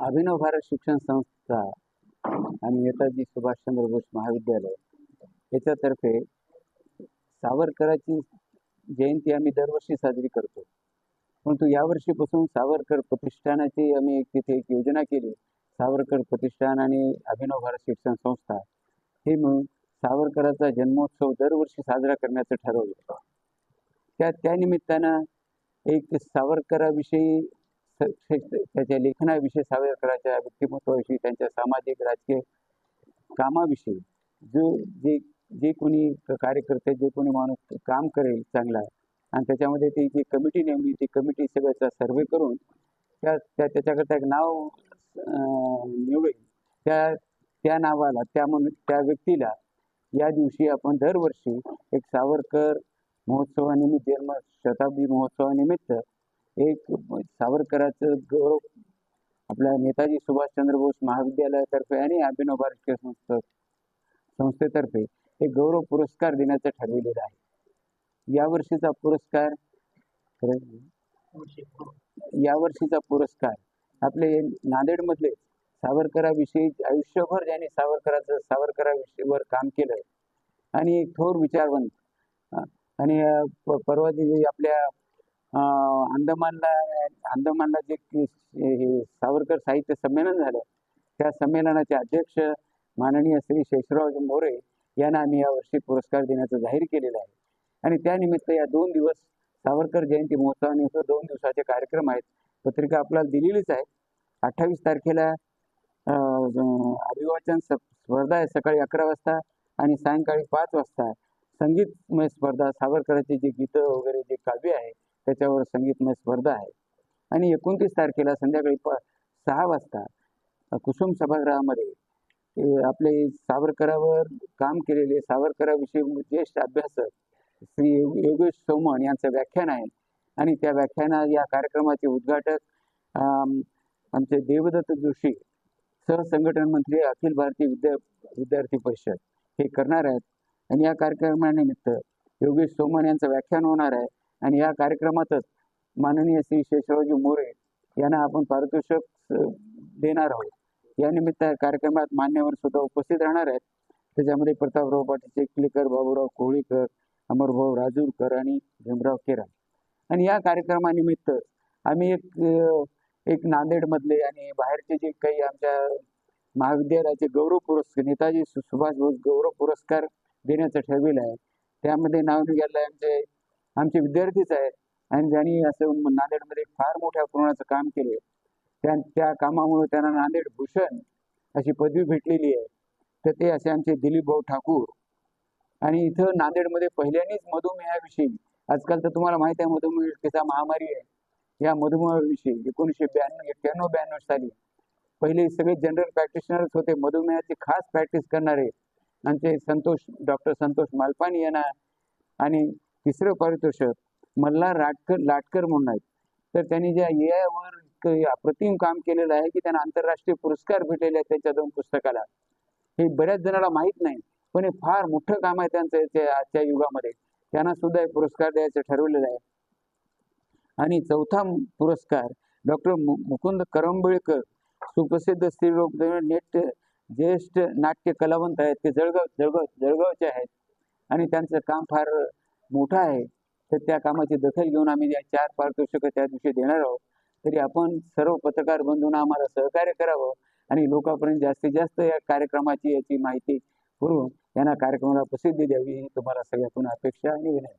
अभिनव भारत शिक्षण संस्था आणि नेताजी सुभाषचंद्र बोस महाविद्यालय याच्यातर्फे सावरकराची जयंती आम्ही दरवर्षी साजरी करतो. परंतु यावर्षीपासून सावरकर प्रतिष्ठानाची आम्ही एक तिथे एक योजना केली. सावरकर प्रतिष्ठान आणि अभिनव भारत शिक्षण संस्था हे म्हणून सावरकराचा जन्मोत्सव दरवर्षी साजरा करण्याचं ठरवलं. त्या त्यानिमित्तानं एक सावरकराविषयी त्याच्या लेखनाविषयी सावरकरांच्या व्यक्तिमत्वाविषयी त्यांच्या सामाजिक राजकीय कामाविषयी जो जे जे कोणी कार्यकर्ते जे कोणी माणूस काम करेल चांगला आणि त्याच्यामध्ये ती जी कमिटी नेमली ती कमिटी सगळ्याचा सर्वे करून त्या त्या त्याच्याकरता एक नाव निवडेल. त्या त्या नावाला त्या म्हणून त्या व्यक्तीला या दिवशी आपण दरवर्षी एक सावरकर महोत्सवानिमित्त जन्म शताब्दी महोत्सवानिमित्त एक सावरकराचं गौरव आपल्या नेताजी सुभाषचंद्र बोस महाविद्यालयातर्फे आणि अभिनव भारतीय संस्था संस्थेतर्फे हे गौरव पुरस्कार देण्याचं ठरविलेलं आहे. यावर्षीचा पुरस्कार यावर्षीचा पुरस्कार आपले नांदेडमधले सावरकराविषयी आयुष्यभर ज्यांनी सावरकराचं सावरकराविषयीवर काम केलं आणि एक थोर विचारवंत आणि परवा दिवशी आपल्या अंदमानला अंदमानला जे हे सावरकर साहित्य संमेलन झालं त्या संमेलनाचे अध्यक्ष माननीय श्री शेषराव मोरे यांना आम्ही यावर्षी पुरस्कार देण्याचं जाहीर केलेलं आहे. आणि त्यानिमित्त या दोन दिवस सावरकर जयंती महोत्सवानिमित्त दोन दिवसाचे कार्यक्रम आहेत. पत्रिका आपल्याला दिलेलीच आहे अठ्ठावीस तारखेला अभिवाचन स- स्पर्धा आहे सकाळी अकरा वाजता आणि सायंकाळी पाच वाजता. संगीतमय स्पर्धा सावरकरांची जी गीतं वगैरे जे काव्य आहे त्याच्यावर संगीतमय स्पर्धा आहे. आणि एकोणतीस तारखेला संध्याकाळी प सहा वाजता कुसुम सभागृहामध्ये आपले सावरकरावर काम केलेले सावरकराविषयी ज्येष्ठ अभ्यासक श्री योगेश सोमण यांचं व्याख्यान आहे. आणि त्या व्याख्याना या कार्यक्रमाचे उद्घाटक आमचे देवदत्त जोशी सहसंघटन मंत्री अखिल भारतीय विद्या विद्यार्थी परिषद हे करणार आहेत. आणि या कार्यक्रमानिमित्त योगेश सोमण यांचं व्याख्यान होणार आहे. आणि या कार्यक्रमातच माननीय श्री शेषरावजी मोरे यांना आपण पारितोषिक देणार आहोत. या निमित्त कार्यक्रमात मान्यवर सुद्धा उपस्थित राहणार आहेत. त्याच्यामध्ये प्रतापराव पाटील चिखलीकर बाबूराव कोहळीकर अमरभाऊ राजूरकर आणि भीमराव केरा आणि या कार्यक्रमानिमित्त आम्ही एक एक नांदेडमधले आणि बाहेरचे जे काही आमच्या महाविद्यालयाचे गौरव पुरस्कार नेताजी सु- सुभाष बोस गौरव पुरस्कार देण्याचं ठरविलं आहे. त्यामध्ये नाव निघालं आहे आमचे आमचे विद्यार्थीच आहेत. आणि ज्यांनी असं नांदेडमध्ये फार मोठ्या प्रमाणाचं काम केले त्या त्या कामामुळे त्यांना नांदेड भूषण अशी पदवी भेटलेली आहे. तर ते असे आमचे दिलीप भाऊ ठाकूर. आणि इथं नांदेडमध्ये पहिल्यांनीच मधुमेहाविषयी आजकाल तर तुम्हाला माहिती आहे मधुमेहाचा महामारी आहे. या मधुमेहाविषयी एकोणीसशे ब्याण्णव एक्क्याण्णव ब्याण्णव साली पहिले सगळे जनरल प्रॅक्टिशनर्स होते मधुमेहाची खास प्रॅक्टिस करणारे आमचे संतोष डॉक्टर संतोष मालपानी यांना आणि तिसरं पारितोषिक मल्हार राटकर लाटकर म्हणून आहेत. तर त्यांनी ज्या एआयवर वर अप्रतिम काम केलेलं आहे की त्यांना आंतरराष्ट्रीय पुरस्कार भेटलेले आहेत त्यांच्या दोन पुस्तकाला. हे बऱ्याच जणाला माहीत नाही पण हे फार मोठं काम आहे त्यांचं आजच्या युगामध्ये. त्यांना सुद्धा हे पुरस्कार द्यायचं ठरवलेलं आहे. आणि चौथा पुरस्कार डॉक्टर मुकुंद करंबेळकर सुप्रसिद्ध स्त्रीरोग नेट ज्येष्ठ नाट्य कलावंत आहेत. ते जळगाव जळगाव जळगावचे आहेत. आणि त्यांचं काम फार मोठा आहे तर त्या कामाची दखल घेऊन आम्ही या चार पारितोषिक त्या दिवशी देणार आहोत. तरी आपण सर्व पत्रकार बंधूंना आम्हाला सहकार्य करावं आणि लोकांपर्यंत जास्तीत जास्त या कार्यक्रमाची याची माहिती करून यांना कार्यक्रमाला प्रसिद्धी द्यावी ही तुम्हाला सगळ्यातून अपेक्षा आणि विनंती.